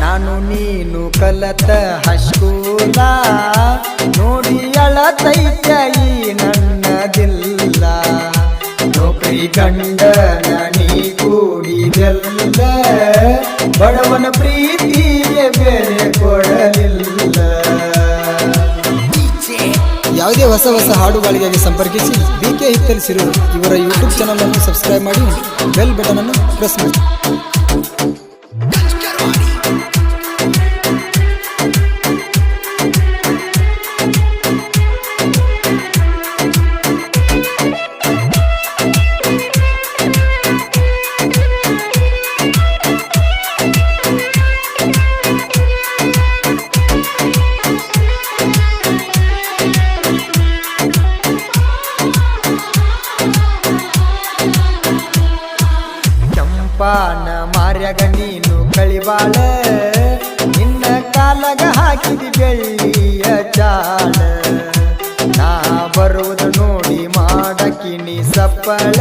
ನಾನು ನೀನು ಕಲತ ಹಸ್ಕೂಲ ನೋಡಿ ಅಳತೈತ ಈ ನನ್ನದಿಲ್ಲ. ನೌಕರಿ ಗಂಡನ ನೀ ಕೂಡಿದೆಲ್ಲ. ಬಡವನ ಪ್ರೀತಿಗೆ ಬೇರೆ ಕೊಡಲಿಲ್ಲ. ಯಾವುದೇ ಹೊಸ ಹೊಸ ಹಾಡುಗಳಿಗಾಗಿ ಸಂಪರ್ಕಿಸಿ ಬಿ ಕೆ ಹಿತ್ತಲಿಸಿರುವ ಇವರ ಯೂಟ್ಯೂಬ್ ಚಾನಲ್ ಅನ್ನು ಸಬ್ಸ್ಕ್ರೈಬ್ ಮಾಡಿ ಬೆಲ್ ಬಟನ್ ಅನ್ನು ಪ್ರೆಸ್ ಮಾಡಿ. ಮಾರ್ಯಾಗ ನೀನು ಕಳಿವಾಳೆ. ನಿನ್ನ ಕಾಲಗ ಹಾಕಿದಿ ಬೆಳ್ಳಿಯ ಚಾಳ ನಾ ಬರುವುದು ನೋಡಿ ಮಾಡಕಿನಿ ಸಪ್ಪಳ.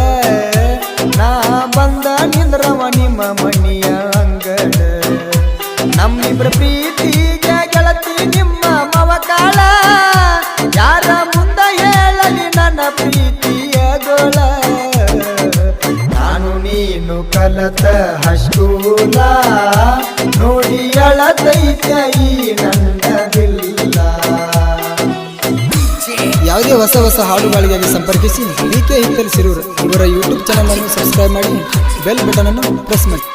ನಾ ಬಂದ ನಿಂದ್ರವ ನಿಮ್ಮ ಮಣಿಯ ಅಂಗಳ. ನಮ್ಮಿಬ್ರ ಪ್ರೀತಿಗೆ ಕಲತ ಹಷ್ಟೂಲ ನೋಡಿ ಅಳತೈತ ಈ ಯಾವುದೇ ಹೊಸ ಹೊಸ ಹಾಡುಗಳಿಗಾಗಿ ಸಂಪರ್ಕಿಸಿ ಡಿ ಕೆ ಹಿತ್ತಲ್ ಇವರ ಯೂಟ್ಯೂಬ್ ಚಾನಲ್ ಅನ್ನು ಸಬ್ಸ್ಕ್ರೈಬ್ ಮಾಡಿ ಬೆಲ್ ಬಟನ್ ಅನ್ನು ಪ್ರೆಸ್ ಮಾಡಿ.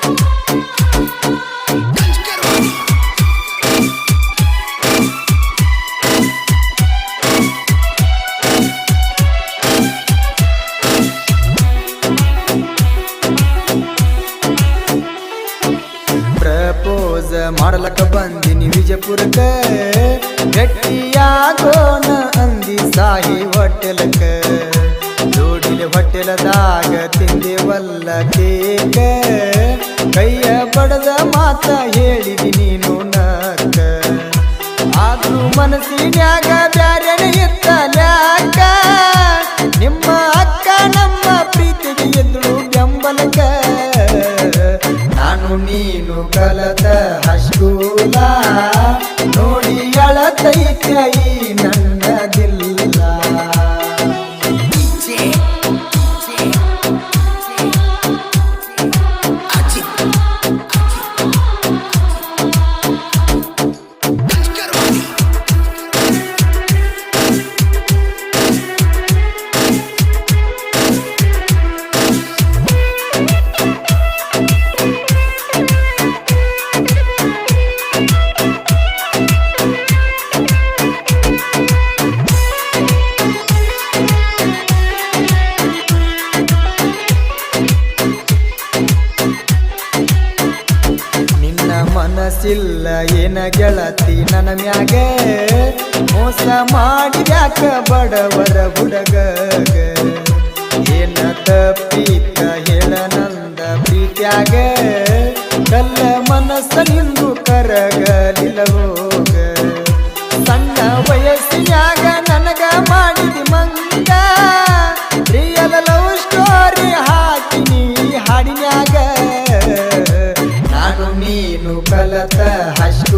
ಪ್ರಪೋಸ್ ಮಾಡಲಕ್ಕ ಬಂದಿನಿ ವಿಜಯಪುರಕ್ಕ. ಗಟ್ಟಿಯಾಗೋನ ಅಂದಿ ಸಾಹಿ ಹೊಟ್ಟೆಲಕ ಜೋಡಿಲೆ ಹೊಟ್ಟೆಲದಾಗ ತಿಂದೇವಲ್ಲ ಕೇಕ. ಕೈಯ ಬಡದ ಮಾತ ಹೇಳಿದಿ ನೀನು ನಕ್ಕ. ಆದ್ರೂ ಮನಸ್ಸಿನ್ಯಾಗ ನಾನು ನೀನು ಕಲತ ಹಸ್ಕೂಲ ನೋಡಿ ಅಳತೈತ ಈ ನನ್ನದಿಲ್ಲ. ಮನಸ್ಸಿಲ್ಲ, ಏನ ಗೆಳತಿ ನನ್ನ ಮ್ಯಾಗ? ಮೋಸ ಮಾಡಿದ್ಯಾಕ ಬಡವರ ಹುಡುಗ ಏನ ತಪ್ಪಿತ ಹೇಳ ನಂದ ಪ್ರೀತ್ಯಾಗ? ಕಲ್ಲ ಮನಸ್ಸ ನಿಂದು ಕರಗಲಿಲ್ಲ ನಾನು ಕಲತ ಹಸ್ಕೂಲ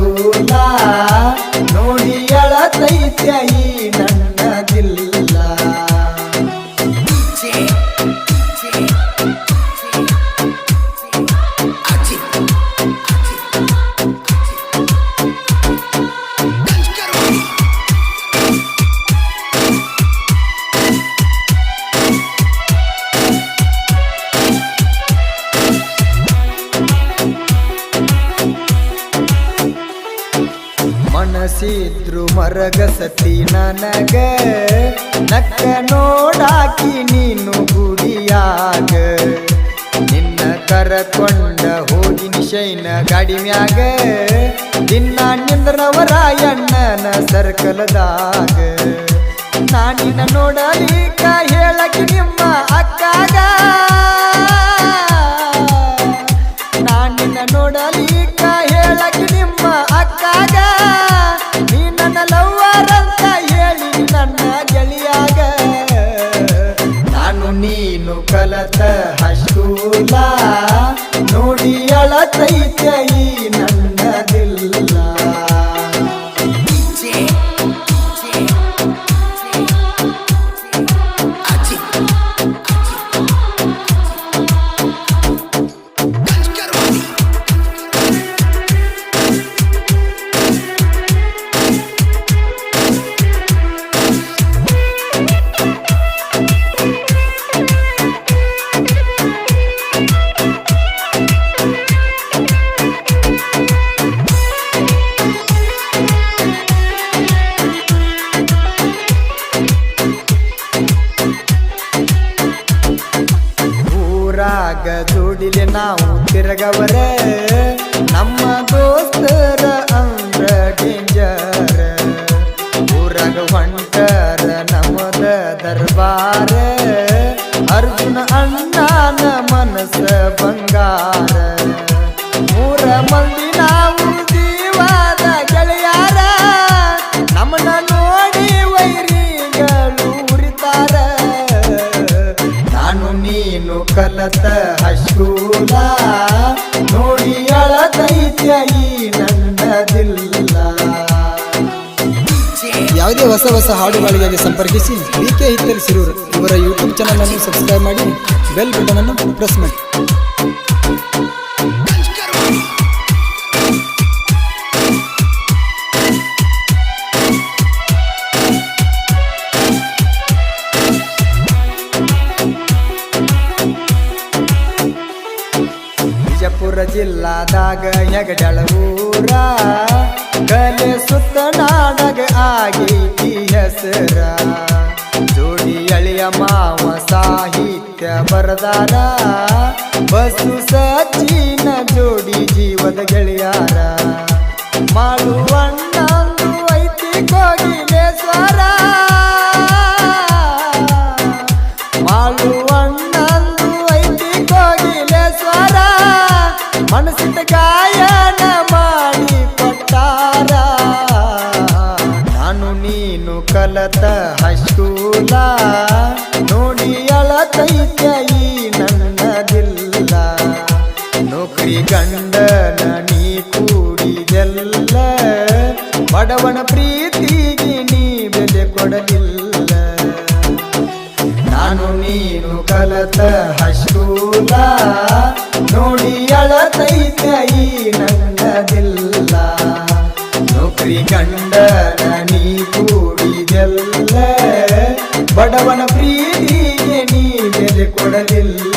ಮನಸ್ಸಿದ್ರು ಮರಗಸತಿ ನನಗ. ನಕ್ಕ ನೋಡಾಕಿ ನೀನು ಗುಡಿಯಾಗ. ನಿನ್ನ ಕರಕೊಂಡ ಹೋಗಿನ ಶೈನ ಗಾಡಿ ಮ್ಯಾಗ. ನಿಂದ್ರವರ ನಿಂದ್ರವರಾಯಣ್ಣನ ಸರ್ಕಲದಾಗ. ನಾನಿನ ನೋಡಲಿಕ ಹೇಳಕಿ ನಿಮ್ಮ ಅಕ್ಕಾಗ. ನಾನಿನ ನೋಡಲಿಕ ಹೇಳಕಿ ನಿಮ್ಮ ಅಕ್ಕಾಗ. ಕಲತ ನೋಡಿ ನೋಡಿ ಅಳತೈತ ಈ ನನ್ನದೇ ಬೆಳಗವರ ನಮ್ಮ ದೋಸ್ತರ ಅಂದ್ರ ಡೇಂಜರ್ ಊರಾಗ ಹೊಂಟರ ನಮ್ಮದ ದರ್ಬಾರ ಅರ್ಜುನ ಅಣ್ಣನ ಮನಸ್ಸ ಬಂಗಾರ ಮೂರ ಮಂದಿ ಕಲತ ಹಶೂಲ ನೋಡಿ ಅಳತೈತ್ಯ ಈ ನನ್ನದಿಲ್ಲ ಯಾವುದೇ ಹೊಸ ಹೊಸ ಹಾಡುಗಳಿಗಾಗಿ ಸಂಪರ್ಕಿಸಿ ಬಿ ಕೆ ಹಿತ್ತಲ್ ಇವರ ಯೂಟ್ಯೂಬ್ ಚಾನಲ್ ಅನ್ನು ಸಬ್ಸ್ಕ್ರೈಬ್ ಮಾಡಿ ಬೆಲ್ ಬಟನ್ ಅನ್ನು ಪ್ರೆಸ್ ಮಾಡಿ. ಜಿಲ್ಲಾದಾಗ ಹೆಗಡಳ ಊರ, ಕಲೆ ಸುತ್ತ ನಾಡಗ ಆಗೈತಿ ಹೆಸರ. ಜೋಡಿ ಅಳಿಯ ಮಾವ ಸಾಹಿತ್ಯ ಬರದಾರ ಬಸ್ಸು ಸಚಿನ ಜೋಡಿ ಜೀವದ ಗೆಳೆಯಾರ. ನನ್ನದಿಲ್ಲ ನೌಕರಿ ಗಂಡನ ನೀ ಕೂಡಿದೆಲ್ಲ. ಬಡವನ ಪ್ರೀತಿಗೆ ನೀ ಬೆಲೆ ಕೊಡಲಿಲ್ಲ.